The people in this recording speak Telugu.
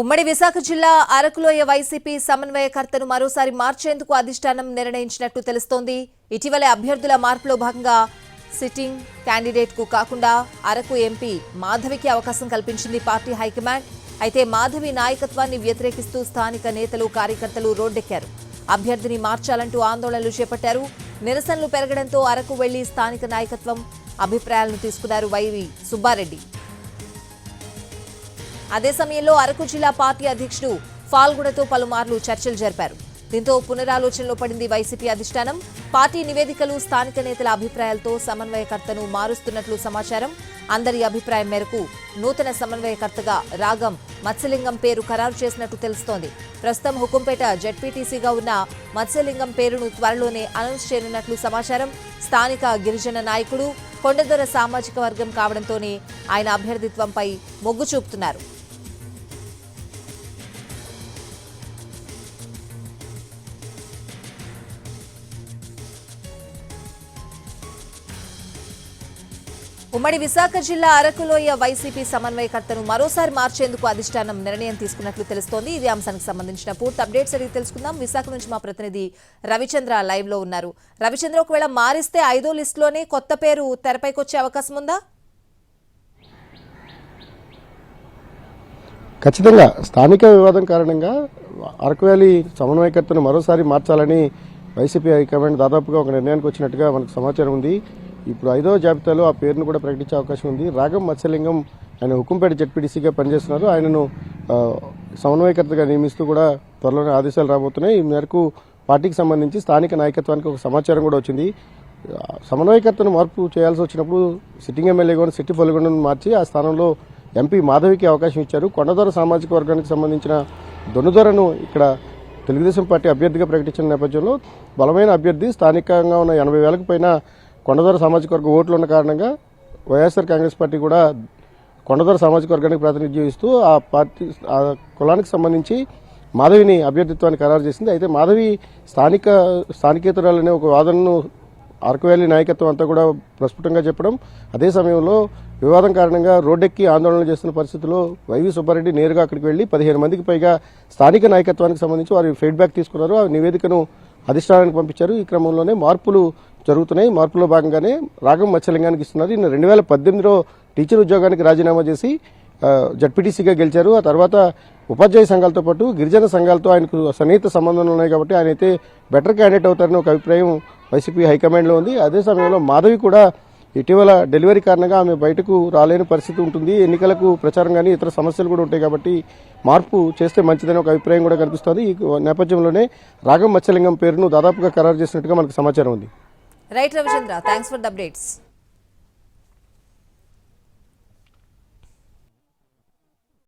ఉమ్మడి విశాఖ జిల్లా అరకులోయ వైసీపీ సమన్వయకర్తను మరోసారి మార్చేందుకు అధిష్టానం నిర్ణయించినట్టు తెలుస్తోంది. ఇటీవలే అభ్యర్థుల మార్పులో భాగంగా సిట్టింగ్ క్యాండిడేట్కు కాకుండా అరకు ఎంపీ మాధవికి అవకాశం కల్పించింది పార్టీ హైకమాండ్. అయితే మాధవి నాయకత్వాన్ని వ్యతిరేకిస్తూ స్థానిక నేతలు కార్యకర్తలు రోడ్డెక్కారు. అభ్యర్థిని మార్చాలంటూ ఆందోళనలు చేపట్టారు. నిరసనలు పెరగడంతో అరకు వెళ్ళి స్థానిక నాయకత్వం అభిప్రాయాలను తీసుకున్నారు వైవి సుబ్బారెడ్డి. అదే సమయంలో అరకు జిల్లా పార్టీ అధ్యక్షుడు ఫాల్గుడతో పలుమార్లు చర్చలు జరిపారు. దీంతో పునరాలోచనలో పడింది వైసీపీ అధిష్టానం. పార్టీ నివేదికలు స్థానిక నేతల అభిప్రాయాలతో సమన్వయకర్తను మారుస్తున్నట్లు సమాచారం. అందరి అభిప్రాయం మేరకు నూతన సమన్వయకర్తగా రాగం మత్స్యలింగం పేరు ఖరారు చేసినట్టు తెలుస్తోంది. ప్రస్తుతం హుకుంపేట జడ్పీటీసీగా ఉన్న మత్స్యలింగం పేరును త్వరలోనే అనౌన్స్ చేయనున్నట్లు సమాచారం. స్థానిక గిరిజన నాయకుడు కొండదొర సామాజిక వర్గం కావడంతోనే ఆయన అభ్యర్థిత్వంపై మొగ్గు చూపుతున్నారు. ఉమ్మడి విశాఖ జిల్లా అరకులోయ వైసీపీ సమన్వయకర్తను మరోసారి మార్చేందుకు అధిష్టానం నిర్ణయం తీసుకున్నట్లు తెలుస్తోంది. ఇది అంశానికి సంబంధించిన పూర్తి అప్డేట్స్ అడిగి తెలుసుకుందాం. విశాఖ నుంచి మా ప్రతినిధి రవిచంద్ర లైవ్లో ఉన్నారు. రవిచంద్ర ఒకవేళ మారిస్తే ఐదో లిస్టులోనే కొత్త పేరు తెరపైకి వచ్చే అవకాశం ఉందా? ఖచ్చితంగా. స్థానిక వివాదం కారణంగా అరకు వ్యాలీ సమన్వయకర్తను మరోసారి మార్చాలని వైసీపీ హైకమాండ్ దాదాపుగా ఒక నిర్ణయానికి వచ్చినట్టుగా మనకు సమాచారం ఉంది. ఇప్పుడు ఐదో జాబితాలో ఆ పేరును కూడా ప్రకటించే అవకాశం ఉంది. రాగం మత్స్యలింగం ఆయన హుకుంపేట జడ్పీడీసీగా పనిచేస్తున్నారు. ఆయనను సమన్వయకర్తగా నియమిస్తూ కూడా త్వరలోనే ఆదేశాలు రాబోతున్నాయి. ఈ మేరకు పార్టీకి సంబంధించి స్థానిక నాయకత్వానికి ఒక సమాచారం కూడా వచ్చింది. సమన్వయకర్తను మార్పు చేయాల్సి వచ్చినప్పుడు సిట్టింగ్ ఎమ్మెల్యేగా కూడా సిట్టి పొలిగొండను మార్చి ఆ స్థానంలో ఎంపీ మాధవికి అవకాశం ఇచ్చారు. కొండదొర సామాజిక వర్గానికి సంబంధించిన దొన్నుదొరను ఇక్కడ తెలుగుదేశం పార్టీ అభ్యర్థిగా ప్రకటించిన నేపథ్యంలో బలమైన అభ్యర్థి స్థానికంగా ఉన్న ఎనభై వేలకు పైన కొండదొర సామాజిక వర్గ ఓట్లు ఉన్న కారణంగా వైఎస్ఆర్ కాంగ్రెస్ పార్టీ కూడా కొండదొర సామాజిక వర్గానికి ప్రాతినిధ్యం ఇస్తూ ఆ పార్టీ ఆ కులానికి సంబంధించి మాధవిని అభ్యర్థిత్వాన్ని ఖరారు చేసింది. అయితే మాధవి స్థానిక స్థానికేతరాలనే ఒక వాదనను అరకు వ్యాలీ నాయకత్వం అంతా కూడా ప్రస్ఫుటంగా చెప్పడం. అదే సమయంలో వివాదం కారణంగా రోడ్డెక్కి ఆందోళనలు చేస్తున్న పరిస్థితుల్లో వైవి సుబ్బారెడ్డి నేరుగా అక్కడికి వెళ్ళి పదిహేను మందికి పైగా స్థానిక నాయకత్వానికి సంబంధించి వారి ఫీడ్బ్యాక్ తీసుకున్నారు. ఆ నివేదికను అధిష్టానానికి పంపించారు. ఈ క్రమంలోనే మార్పులు జరుగుతున్నాయి. మార్పులో భాగంగానే రాగం మత్స్యలింగానికి ఇస్తున్నారు. ఈయన రెండు వేల పద్దెనిమిదిలో టీచర్ ఉద్యోగానికి రాజీనామా చేసి జడ్పీటీసీగా గెలిచారు. ఆ తర్వాత ఉపాధ్యాయ సంఘాలతో పాటు గిరిజన సంఘాలతో ఆయనకు సన్నిహిత సంబంధాలు ఉన్నాయి కాబట్టి ఆయన అయితే బెటర్ క్యాండిడేట్ అవుతారని ఒక అభిప్రాయం వైసీపీ హైకమాండ్లో ఉంది. అదే సమయంలో మాధవి కూడా ఇటీవల డెలివరీ కారణంగా ఆమె బయటకు రాలేని పరిస్థితి ఉంటుంది. ఎన్నికలకు ప్రచారం కానీ ఇతర సమస్యలు కూడా ఉంటాయి కాబట్టి మార్పు చేస్తే మంచిదని ఒక అభిప్రాయం కూడా కనిపిస్తుంది. ఈ నేపథ్యంలోనే రాగం మత్స్యలింగం పేరును దాదాపుగా ఖరారు చేసినట్టుగా మనకు సమాచారం ఉంది. Right, Ravichandra. Thanks for the updates.